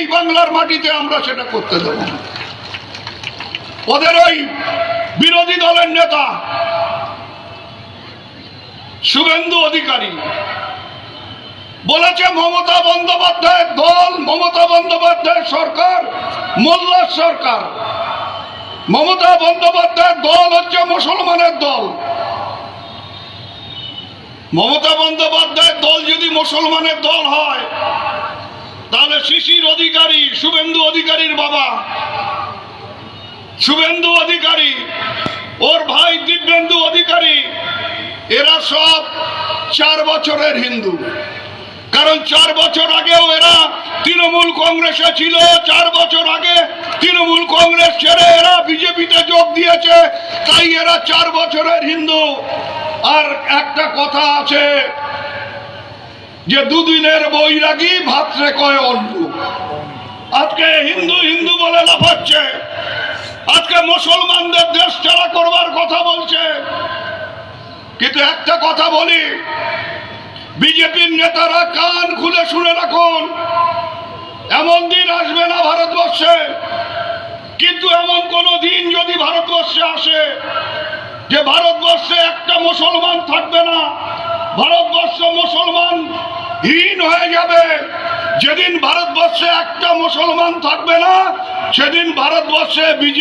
এই বাংলার মাটিতে আমরা সেটা করতে দেব ওদের ওই বিরোধী দলের নেতা, শুভেন্দু অধিকারী, বলেছে মমতা বন্দ্যোপাধ্যায়ের দল, মমতা বন্দ্যোপাধ্যায়ের সরকার, মোল্লার সরকার। মমতা বন্দ্যোপাধ্যায়ের দল হচ্ছে মুসলমানের দল। মমতা বন্দ্যোপাধ্যায়ের দল যদি মুসলমানের দল হয় শিশির অধিকারী, শুভেন্দু অধিকারীর বাবা। শুভেন্দু অধিকারী, ওর ভাই দিব্যেন্দু অধিকারী, এরা সব চার বছরের হিন্দু। কারণ চার বছর আগেও এরা তৃণমূল কংগ্রেসে ছিল, চার বছর আগে তৃণমূল কংগ্রেস ছেড়ে এরা বিজেপিতে যোগ দিয়েছে, তাই এরা চার বছরের হিন্দু। আর একটা কথা আছে যে দুদিনের বৈরাগী ভাত্রে কয় অন্য আজকে হিন্দু হিন্দু বলে লাফাচ্ছে। আজকে মুসলমানদের দেশ ছাড়া করবার কথা বলছে। কিন্তু একটা কথা বলি, বিজেপির নেতারা কান খুলে শুনে রাখুন, এমন দিন আসবে না ভারতবর্ষে। কিন্তু এমন কোন দিন যদি ভারতবর্ষে আসে, যে ভারতবর্ষে একটা মুসলমান থাকবে না হীন হয়ে যাবে। যেদিন ভারতবর্ষে একটা মুসলমান থাকবে না সেদিন ভারতবর্ষে বিজেপি